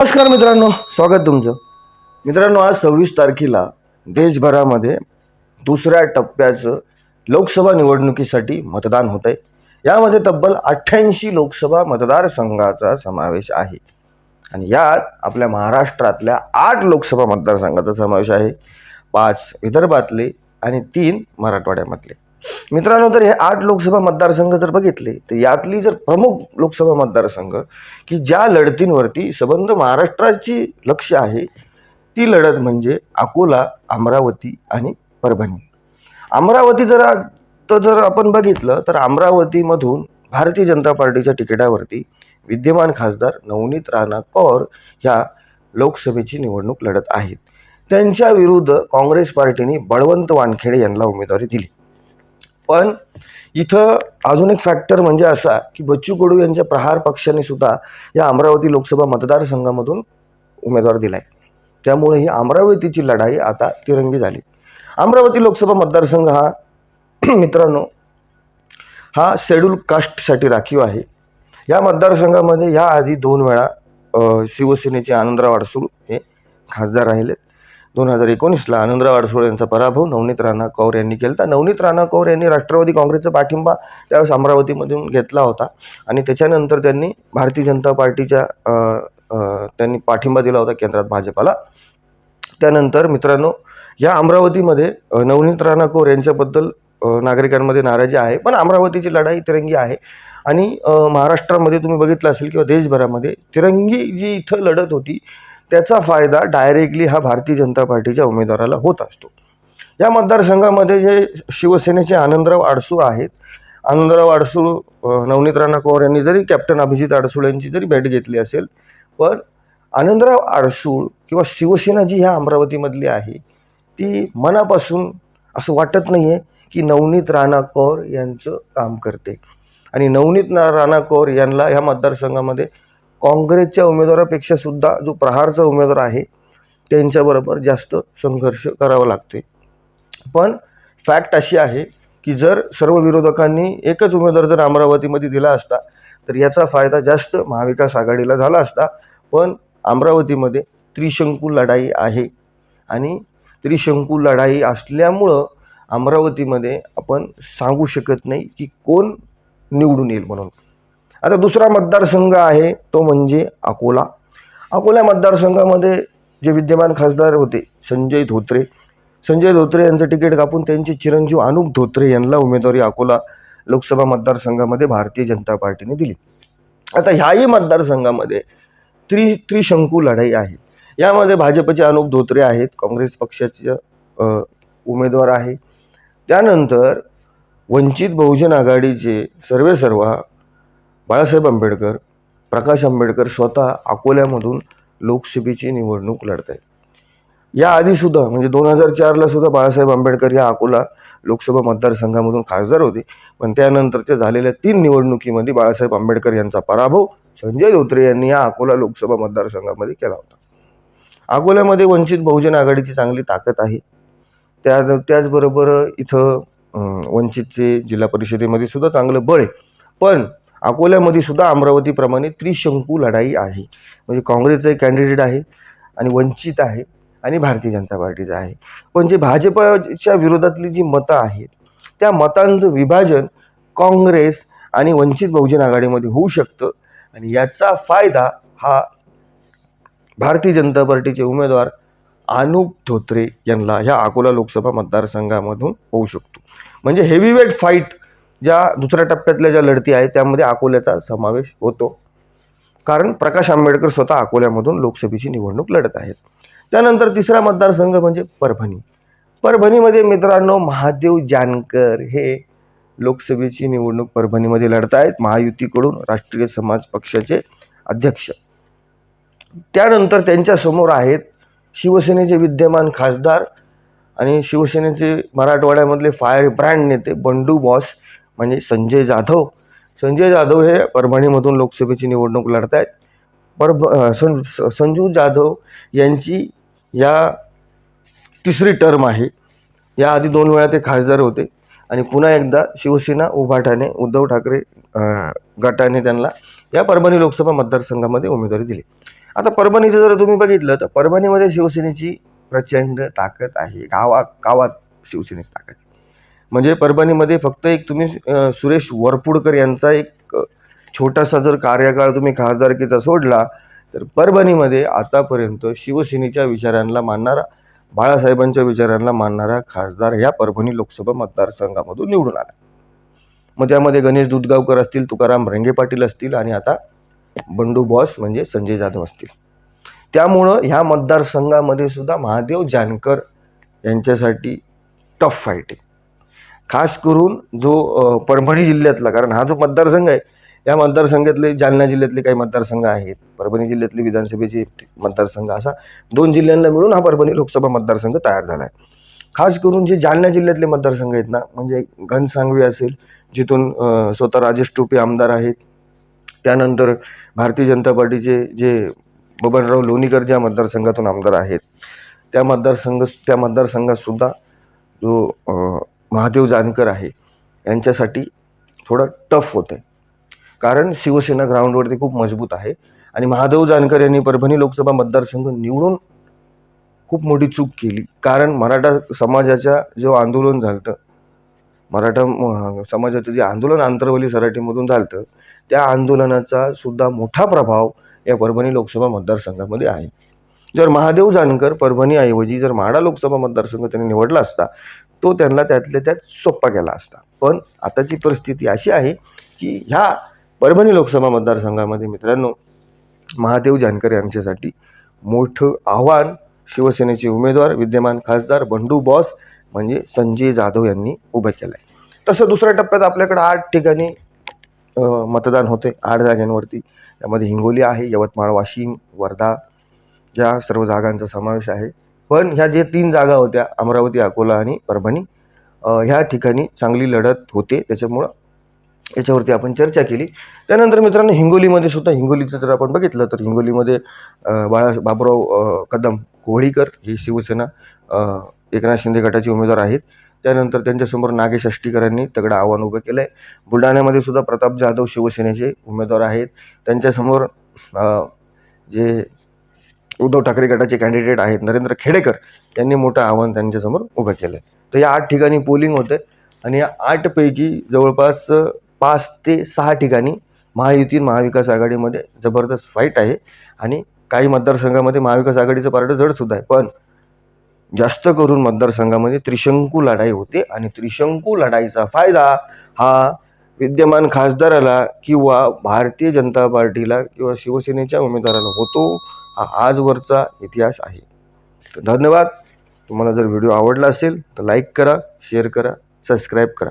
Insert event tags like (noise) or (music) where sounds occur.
नमस्कार मित्रांनो स्वागत तुमचं. मित्रांनो आज सव्वीस तारखेला देशभरामध्ये दुसऱ्या टप्प्याचं लोकसभा निवडणुकीसाठी मतदान होत आहे. यामध्ये तब्बल अठ्ठ्याऐंशी लोकसभा मतदारसंघाचा समावेश आहे. आणि यात आपल्या महाराष्ट्रातल्या आठ लोकसभा मतदारसंघाचा समावेश आहे. पाच विदर्भातले आणि तीन मराठवाड्यामधले. मित्रांनो तर हे आठ लोकसभा मतदारसंघ जर बघितले तर यातली जर प्रमुख लोकसभा मतदारसंघ की ज्या लढतींवरती सबंध महाराष्ट्राची लक्ष आहे ती लढत म्हणजे अकोला अमरावती आणि परभणी. अमरावती जर तर जर आपण बघितलं तर अमरावतीमधून भारतीय जनता पार्टीच्या तिकिटावरती विद्यमान खासदार नवनीत राणा कौर ह्या लोकसभेची निवडणूक लढत आहेत. त्यांच्या विरुद्ध काँग्रेस पार्टीने बळवंत वानखेडे यांना उमेदवारी दिली. पण इथं अजून एक फॅक्टर म्हणजे असा की बच्चू कडू यांच्या प्रहार पक्षाने सुद्धा या अमरावती लोकसभा मतदारसंघामधून उमेदवार दिलाय. त्यामुळे ही अमरावतीची लढाई आता तिरंगी झाली. अमरावती लोकसभा मतदारसंघ हा (clears throat) मित्रांनो हा शेड्यूल कास्टसाठी राखीव आहे. या मतदारसंघामध्ये याआधी दोन वेळा शिवसेनेचे आनंदराव अडसूळ हे खासदार राहिलेत दोन हजार एकोणीसला आनंदराव अडसूळ यांचा पराभव. नवनीत राणा कौर यांनी केला होता नवनीत राणा कौर यांनी राष्ट्रवादी काँग्रेसचा पाठिंबा त्यावेळेस अमरावतीमधून घेतला होता. आणि त्याच्यानंतर त्यांनी भारतीय जनता पार्टीच्या त्यांनी पाठिंबा दिला होता केंद्रात भाजपाला. त्यानंतर मित्रांनो या अमरावतीमध्ये नवनीत राणा कौर यांच्याबद्दल नागरिकांमध्ये नाराजी आहे. पण अमरावतीची लढाई तिरंगी आहे. आणि महाराष्ट्रामध्ये तुम्ही बघितलं असेल किंवा देशभरामध्ये तिरंगी जी इथं लढत होती त्याचा फायदा डायरेक्टली हा भारतीय जनता पार्टीच्या उमेदवाराला होत असतो. या मतदारसंघामध्ये जे शिवसेनेचे आनंदराव आडसूळ आहेत आनंदराव आडसूळ नवनीत राणा पवार यांनी जरी कॅप्टन अभिजित अडसूळ यांची जरी भेट घेतली असेल पण आनंदराव आडसूळ किंवा शिवसेना जी ह्या अमरावतीमधली आहे ती मनापासून असं वाटत नाही आहे की नवनीत राणा कौर यांचं काम करते. आणि नवनीत राणा कौर यांना ह्या मतदारसंघामध्ये काँग्रेसच्या उमेदवारापेक्षा सुद्धा जो प्रहारचा उमेदवार आहे त्यांच्याबरोबर जास्त संघर्ष करावा लागते पण फॅक्ट अशी आहे की जर सर्व विरोधकांनी एकच उमेदवार जर अमरावतीमध्ये दिला असता तर याचा फायदा जास्त महाविकास आघाडीला झाला असता पण अमरावतीमध्ये त्रिशंकू लढाई आहे. आणि त्रिशंकू लढाई असल्यामुळं अमरावतीमध्ये आपण सांगू शकत नाही की कोण निवडून येईल म्हणून. आता दुसरा मतदारसंघ आहे तो म्हणजे अकोला. अकोला मतदारसंघामध्ये जे विद्यमान खासदार होते संजय धोत्रे. संजय धोत्रे यांचं तिकीट कापून त्यांचे चिरंजीव अनुप धोत्रे यांना उमेदवारी अकोला लोकसभा मतदारसंघामध्ये भारतीय जनता पार्टीने दिली. आता ह्याही मतदारसंघामध्ये त्रि त्रिशंकू लढाई आहे. यामध्ये भाजपचे अनुप धोत्रे आहेत काँग्रेस पक्षाचे उमेदवार आहे. त्यानंतर वंचित बहुजन आघाडीचे सर्वेसर्वा बाळासाहेब आंबेडकर प्रकाश आंबेडकर स्वतः अकोल्यामधून लोकसभेची निवडणूक लढत आहेत याआधीसुद्धा म्हणजे दोन हजार चारला सुद्धा बाळासाहेब आंबेडकर या अकोला लोकसभा मतदारसंघामधून खासदार होते. पण त्यानंतरच्या झालेल्या तीन निवडणुकीमध्ये बाळासाहेब आंबेडकर यांचा पराभव संजय धोत्रे यांनी या अकोला लोकसभा मतदारसंघामध्ये केला होता. अकोल्यामध्ये वंचित बहुजन आघाडीची चांगली ताकद आहे. त्या त्याचबरोबर इथं वंचितचे जिल्हा परिषदेमध्ये सुद्धा चांगलं बळ आहे. पण अकोल्यामध्ये सुद्धा अमरावतीप्रमाणे त्रिशंकू लढाई आहे. म्हणजे काँग्रेसचं एक कॅन्डिडेट आहे आणि वंचित आहे आणि भारतीय जनता पार्टीचं आहे. पण जे भाजपच्या विरोधातली जी मतं आहेत त्या मतांचं विभाजन काँग्रेस आणि वंचित बहुजन आघाडीमध्ये होऊ शकतं आणि याचा फायदा हा भारतीय जनता पार्टीचे उमेदवार अनुप धोत्रे यांना ह्या अकोला लोकसभा मतदारसंघामधून होऊ शकतो. म्हणजे हेवीवेट फाईट ज्या दुसऱ्या टप्प्यातल्या ज्या लढती आहेत त्यामध्ये अकोल्याचा समावेश होतो. कारण प्रकाश आंबेडकर स्वतः अकोल्यामधून लोकसभेची निवडणूक लढत आहेत. त्यानंतर तिसरा मतदारसंघ म्हणजे परभणी. परभणीमध्ये मित्रांनो महादेव जानकर हे लोकसभेची निवडणूक परभणीमध्ये लढत आहेत. महायुतीकडून राष्ट्रीय समाज पक्षाचे अध्यक्ष. त्यानंतर त्यांच्यासमोर आहेत शिवसेनेचे विद्यमान खासदार आणि शिवसेनेचे मराठवाड्यामधले फायर ब्रँड नेते बंडू बॉस म्हणजे संजय जाधव. संजय जाधव हे परभणीमधून लोकसभेची निवडणूक लढत आहेत परभ सं संजू जाधव यांची या तिसरी टर्म आहे. याआधी दोन वेळा ते खासदार होते. आणि पुन्हा एकदा शिवसेना उभाटाने उद्धव ठाकरे गटाने त्यांना या परभणी लोकसभा मतदारसंघामध्ये उमेदवारी दिली. आता परभणीचं जर तुम्ही बघितलं तर परभणीमध्ये शिवसेनेची प्रचंड ताकद आहे. गावात गावात शिवसेनेची ताकद आहे. म्हणजे परभणीमध्ये फक्त एक तुम्ही सुरेश वरपुडकर यांचा एक छोटासा जर कार्यकाळ तुम्ही खासदारकीचा सोडला तर परभणीमध्ये आतापर्यंत शिवसेनेच्या विचारांना मानणारा बाळासाहेबांच्या विचारांना मानणारा खासदार ह्या परभणी लोकसभा मतदारसंघामधून निवडून आला. मग त्यामध्ये गणेश दुधगावकर असतील तुकाराम रेंगे पाटील असतील आणि आता बंडू बॉस म्हणजे संजय जाधव असतील. त्यामुळं ह्या मतदारसंघामध्ये सुद्धा महादेव जानकर यांच्यासाठी टफ फाईट आहे खास करून जो परभणी जिल्ह्यातला कारण हा जो मतदारसंघ आहे या मतदारसंघातले जालना जिल्ह्यातले काही मतदारसंघ आहेत. परभणी जिल्ह्यातले विधानसभेचे मतदारसंघ असा दोन जिल्ह्यांना मिळून हा परभणी लोकसभा मतदारसंघ तयार झाला आहे. खास करून जे जालना जिल्ह्यातले मतदारसंघ आहेत ना म्हणजे घनसांगवी असेल जिथून स्वतः राजेश टोपे आमदार आहेत. त्यानंतर भारतीय जनता पार्टीचे जे बबनराव लोणीकर ज्या मतदारसंघातून आमदार आहेत त्या मतदारसंघ त्या मतदारसंघात सुद्धा जो महादेव जानकर आहे यांच्यासाठी थोडं टफ होतं आहे कारण शिवसेना ग्राउंडवरती खूप मजबूत आहे आणि महादेव जानकर यांनी परभणी लोकसभा मतदारसंघ निवडून खूप मोठी चूक केली. कारण मराठा समाजाच्या जो आंदोलन झालं मराठा म- समाजाचं जे आंदोलन आंतरवली सराटीमधून झालं त्या आंदोलनाचा सुद्धा मोठा प्रभाव या परभणी लोकसभा मतदारसंघामध्ये आहे. जर महादेव जानकर परभणीऐवजी जर म्हाडा लोकसभा मतदारसंघ त्यांनी निवडला असता तो त्यांना त्यातल्या त्यात सोप्पा केला असता. पण आताची परिस्थिती अशी आहे की ह्या परभणी लोकसभा मतदारसंघामध्ये मित्रांनो महादेव जानकर यांच्यासाठी मोठं आव्हान शिवसेनेचे उमेदवार विद्यमान खासदार बंडू बॉस म्हणजे संजय जाधव यांनी उभं केलं आहे तसं दुसऱ्या टप्प्यात आपल्याकडे आठ ठिकाणी मतदान होते. आठ जागांवरती. त्यामध्ये हिंगोली आहे यवतमाळ वाशिम वर्धा या सर्व जागांचा समावेश आहे. पण ह्या जे तीन जागा होत्या अमरावती अकोला आणि परभणी ह्या ठिकाणी चांगली लढत होते. त्याच्यामुळं याच्यावरती आपण चर्चा केली. त्यानंतर मित्रांनो हिंगोलीमध्ये सुद्धा हिंगोलीचं जर आपण बघितलं तर हिंगोलीमध्ये बाळा बाबुराव कदम कोहळीकर ही शिवसेना एकनाथ शिंदे गटाचे उमेदवार आहेत. त्यानंतर त्यांच्यासमोर नागेश अष्टीकरांनी तगडं आव्हान उभं केलं आहे बुलढाण्यामध्ये सुद्धा प्रताप जाधव शिवसेनेचे उमेदवार आहेत. त्यांच्यासमोर जे उद्धव ठाकरे गटाचे कॅन्डिडेट आहेत. नरेंद्र खेडेकर यांनी मोठं आव्हान त्यांच्यासमोर उभं केलं आहे तर या आठ ठिकाणी पोलिंग होतं आणि या आठपैकी जवळपास पाच ते सहा ठिकाणी महायुती महाविकास आघाडीमध्ये जबरदस्त फाईट आहे. आणि काही मतदारसंघामध्ये महाविकास आघाडीचं पारडं जडसुद्धा आहे. पण जास्त करून मतदारसंघामध्ये त्रिशंकू लढाई होते आणि त्रिशंकू लढाईचा फायदा हा विद्यमान खासदाराला किंवा भारतीय जनता पार्टीला किंवा शिवसेनेच्या उमेदवाराला होतो. हा आजवरचा इतिहास आहे. तर धन्यवाद. तुम्हाला जर व्हिडिओ आवडला असेल तर लाईक करा शेअर करा सबस्क्राईब करा.